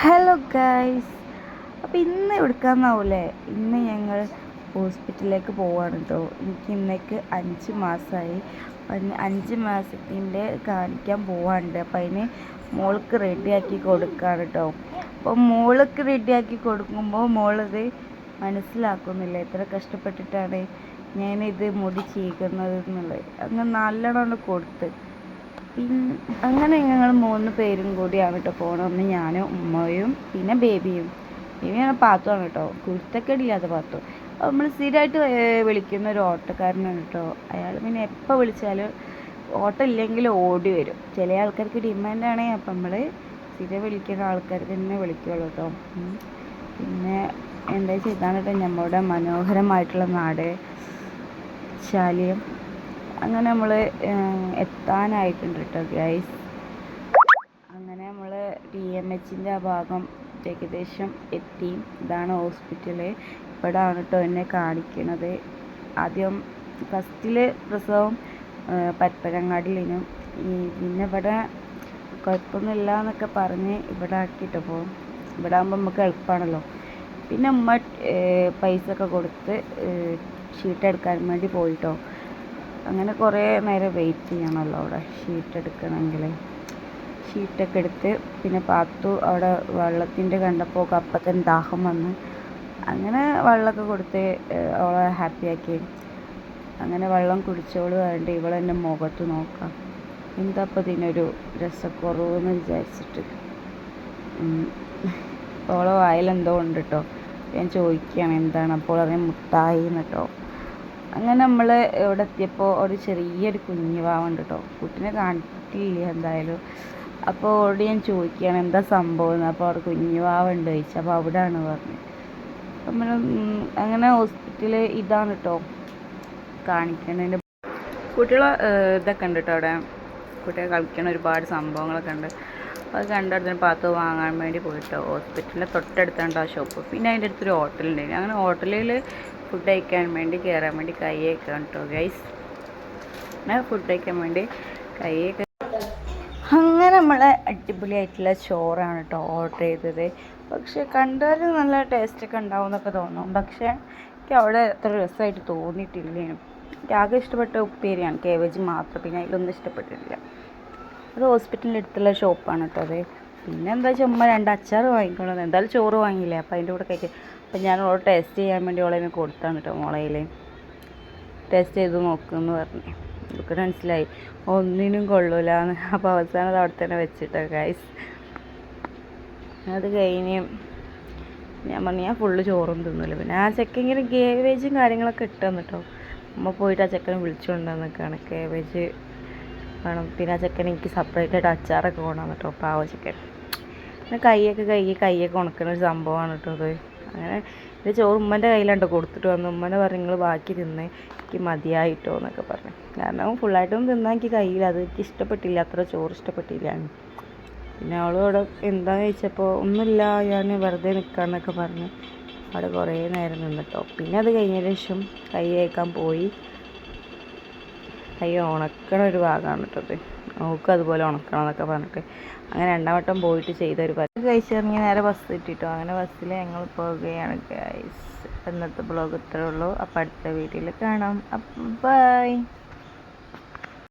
Hello guys അപ്പോൾ ഇന്ന് എടുക്കാമെന്നാവൂലേ ഇന്ന് ഞങ്ങൾ ഹോസ്പിറ്റലിലേക്ക് പോവാണ് കേട്ടോ എനിക്ക് ഇന്നേക്ക് അഞ്ച് മാസമായി അഞ്ച് മാസത്തിന്റെ കാണിക്കാൻ പോവാണ്ട്. അപ്പോൾ അതിന് മോൾക്ക് റെഡിയാക്കി കൊടുക്കുകയാണ് കേട്ടോ അപ്പോൾ മോൾക്ക് റെഡിയാക്കി കൊടുക്കുമ്പോൾ മോളത് മനസ്സിലാക്കുന്നില്ല. എത്ര കഷ്ടപ്പെട്ടിട്ടാണ് ഞാനിത് മുടി ചീകുന്നത് എന്നുള്ളത്. അങ്ങനെ നല്ലോണം കൊടുത്ത് അങ്ങനെ ഞങ്ങൾ മൂന്ന് പേരും കൂടിയാണ് കേട്ടോ പോണത്. ഒന്ന് ഞാനും ഉമ്മയും പിന്നെ ബേബിയും. ബേബിയാണ് പാത്തുമാണ് കേട്ടോ. കുരുത്തക്കേടില്ലാത്ത പാത്തു. നമ്മൾ സ്ഥിരമായിട്ട് വിളിക്കുന്ന ഒരു ഓട്ടക്കാരനാണ് കേട്ടോ. അയാൾ പിന്നെ എപ്പോൾ വിളിച്ചാലും ഓട്ടം ഇല്ലെങ്കിൽ ഓടി വരും. ചില ആൾക്കാർക്ക് ഡിമാൻഡാണ് അപ്പം നമ്മൾ സ്ഥിരം വിളിക്കുന്ന ആൾക്കാർക്ക് തന്നെ വിളിക്കുള്ളൂ കേട്ടോ. പിന്നെ എന്താ ചെയ്താണ് കേട്ടോ നമ്മുടെ മനോഹരമായിട്ടുള്ള നാട് ശാലിയം അങ്ങനെ നമ്മൾ എത്താനായിട്ടുണ്ട് കേട്ടോ ഗൈസ് അങ്ങനെ നമ്മൾ ഡി എം എച്ചിന്റെ ആ ഭാഗം ഏകദേശം എത്തി. ഇതാണ് ഹോസ്പിറ്റൽ. ഇവിടെ ആണ് കേട്ടോ എന്നെ കാണിക്കണത്. ആദ്യം ഫസ്റ്റിൽ പ്രസവം പരപ്പനങ്ങാടിയിലും പിന്നെ ഇവിടെ കുഴപ്പമൊന്നുമില്ല എന്നൊക്കെ പറഞ്ഞ് ഇവിടെ ആക്കിയിട്ട് അപ്പോൾ ഇവിടെ ആകുമ്പോൾ നമുക്ക് എളുപ്പമാണല്ലോ പിന്നെ ഉമ്മ പൈസ ഒക്കെ കൊടുത്ത് ഷീറ്റ് എടുക്കാൻ വേണ്ടി പോയിട്ടോ. അങ്ങനെ കുറേ നേരം വെയിറ്റ് ചെയ്യണമല്ലോ അവിടെ. ഷീറ്റ് എടുക്കണമെങ്കിൽ. ഷീറ്റൊക്കെ എടുത്ത് പിന്നെ പാത്തു അവിടെ വെള്ളത്തിന്റെ കണ്ടപ്പോൾ അപ്പത്തന്നെ ദാഹം വന്ന്. അങ്ങനെ വെള്ളമൊക്കെ കൊടുത്ത് അവളെ ഹാപ്പിയാക്കി അങ്ങനെ വെള്ളം കുടിച്ചോൾ വേണ്ട ഇവളെന്റെ മുഖത്ത് നോക്കാം. എന്താ അപ്പോൾ ഇതിനൊരു രസക്കുറവെന്ന് വിചാരിച്ചിട്ട്. അവളെ വായിലെന്തോ ഉണ്ട് കേട്ടോ ഞാൻ ചോദിക്കുകയാണ് എന്താണ്? അപ്പോൾ അതിന് മുട്ടായി എന്ന് കേട്ടോ അങ്ങനെ നമ്മൾ ഇവിടെ എത്തിയപ്പോൾ ഒരു ചെറിയൊരു കുഞ്ഞു പാവുണ്ട് കേട്ടോ കുട്ടിനെ കാണിക്കില്ല എന്തായാലും. അപ്പോൾ ഓടി ഞാൻ ചോദിക്കുകയാണ് എന്താ സംഭവം എന്ന്. അപ്പോൾ അവിടെ കുഞ്ഞു പാവുണ്ട് ചോദിച്ചു. അപ്പോൾ അവിടെയാണ് പറഞ്ഞത്. നമ്മൾ അങ്ങനെ ഹോസ്പിറ്റൽ ഇതാണ് കേട്ടോ കാണിക്കുന്നതിന്റെ കുട്ടികളെ ഇതൊക്കെ ഉണ്ട് കേട്ടോ അവിടെ. കുട്ടികൾ കളിക്കണ ഒരുപാട് സംഭവങ്ങളൊക്കെ ഉണ്ട്. അത് കണ്ടടുത്തിന് പാത്ത് വാങ്ങാൻ വേണ്ടി പോയിട്ടോ ഹോസ്പിറ്റലിന്റെ തൊട്ടടുത്താണ് ആ ഷോപ്പ്. പിന്നെ അതിന്റെ അടുത്തൊരു ഹോട്ടലുണ്ടായിരുന്നു അങ്ങനെ ഹോട്ടലിൽ ഫുഡ് കഴിക്കാൻ വേണ്ടി കയറാൻ വേണ്ടി കൈ വയ്ക്കാം കേട്ടോ ഗൈസ് ഞാൻ ഫുഡ് കഴിക്കാൻ വേണ്ടി കൈ അങ്ങനെ നമ്മളെ അടിപൊളിയായിട്ടുള്ള ചോറാണ് കേട്ടോ ഓർഡർ ചെയ്തത്. പക്ഷെ കണ്ടാലും നല്ല ടേസ്റ്റൊക്കെ ഉണ്ടാവും എന്നൊക്കെ തോന്നും. പക്ഷേ എനിക്ക് അവിടെ അത്ര രസമായിട്ട് തോന്നിയിട്ടില്ലേനും എനിക്ക് ആകെ ഇഷ്ടപ്പെട്ട ഉപ്പേരിയാണ്. കേവേജ് മാത്രം. പിന്നെ അതിലൊന്നും ഇഷ്ടപ്പെട്ടിട്ടില്ല. അത് ഹോസ്പിറ്റലിന്റെ അടുത്തുള്ള ഷോപ്പാണ് കേട്ടോ അത്. പിന്നെ എന്താ ഉമ്മ രണ്ട് അച്ചാർ വാങ്ങിക്കണം എന്തായാലും ചോറ് വാങ്ങിയില്ലേ? അപ്പോൾ അതിന്റെ കൂടെ കഴിക്കും. അപ്പം ഞാൻ ഓൾ ടേസ്റ്റ് ചെയ്യാൻ വേണ്ടി ഓളെ കൊടുത്താൽ കൊടുത്താണ് കേട്ടോ മോളയിൽ ടേസ്റ്റ് ചെയ്ത് നോക്കുമെന്ന് പറഞ്ഞു. എനിക്ക് മനസ്സിലായി. ഒന്നിനും കൊള്ളൂല എന്ന് അപ്പോൾ അവസാനം അത് അവിടെ തന്നെ വെച്ചിട്ടോ ഗൈസ് അത് കഴിഞ്ഞ് ഞാൻ പറഞ്ഞു ഞാൻ ഫുള്ള് ചോറും തിന്നില്ല പിന്നെ ആ ചെക്കങ്ങനെ ഗേവേജും കാര്യങ്ങളൊക്കെ ഇട്ട് തന്നിട്ടോ അമ്മ പോയിട്ട് ആ ചെക്കനെ വിളിച്ചുകൊണ്ട് നിൽക്കുകയാണ് കേവേജ് വേണം. പിന്നെ ആ ചെക്കൻ എനിക്ക് സെപ്പറേറ്റ് ആയിട്ട് അച്ചാറൊക്കെ കൊണ്ടുവന്നു കേട്ടോ പാവ ചെക്കൻ. പിന്നെ കൈയൊക്കെ കൈ കൈയൊക്കെ ഉണക്കുന്ന ഒരു സംഭവമാണ് കേട്ടോ അത്. അങ്ങനെ ഇത് ചോറ് ഉമ്മന്റെ കയ്യിലുണ്ട് കൊടുത്തിട്ട് വന്നു. ഉമ്മനെ പറഞ്ഞു നിങ്ങൾ ബാക്കി തിന്ന്. എനിക്ക് മതിയായിട്ടോ എന്നൊക്കെ പറഞ്ഞു. കാരണം ഫുള്ളായിട്ടൊന്നും തിന്നാൻ എനിക്ക് കഴിയില്ല. അത് എനിക്ക് ഇഷ്ടപ്പെട്ടില്ല. അത്ര ചോറ് ഇഷ്ടപ്പെട്ടില്ല പിന്നെ അവളോട് എന്താന്ന് ചോദിച്ചപ്പോൾ ഒന്നുമില്ല ഞാൻ വെറുതെ നിൽക്കാന്നൊക്കെ പറഞ്ഞ്. അവിടെ കുറേ നേരം നിന്നിട്ടോ. പിന്നെ അത് കഴിഞ്ഞതിന് ശേഷം കൈ കേൾക്കാൻ പോയി. കൈ ഉണക്കണ ഒരു ഭാഗമാണ് കേട്ടത് നോക്കും അതുപോലെ ഉണക്കണം എന്നൊക്കെ പറഞ്ഞിട്ട് അങ്ങനെ രണ്ടാം വട്ടം പോയിട്ട് ചെയ്തൊരു പരി കഴിച്ചിറങ്ങി നേരെ ബസ് കിട്ടിട്ടോ. അങ്ങനെ ബസ്സിൽ ഞങ്ങൾ പോവുകയാണ് ഗൈസ് ഇന്നത്തെ ബ്ലോഗ് ഇത്രേ ഉള്ളൂ. അപ്പോൾ അടുത്ത വീഡിയോയിൽ കാണാം. ബൈ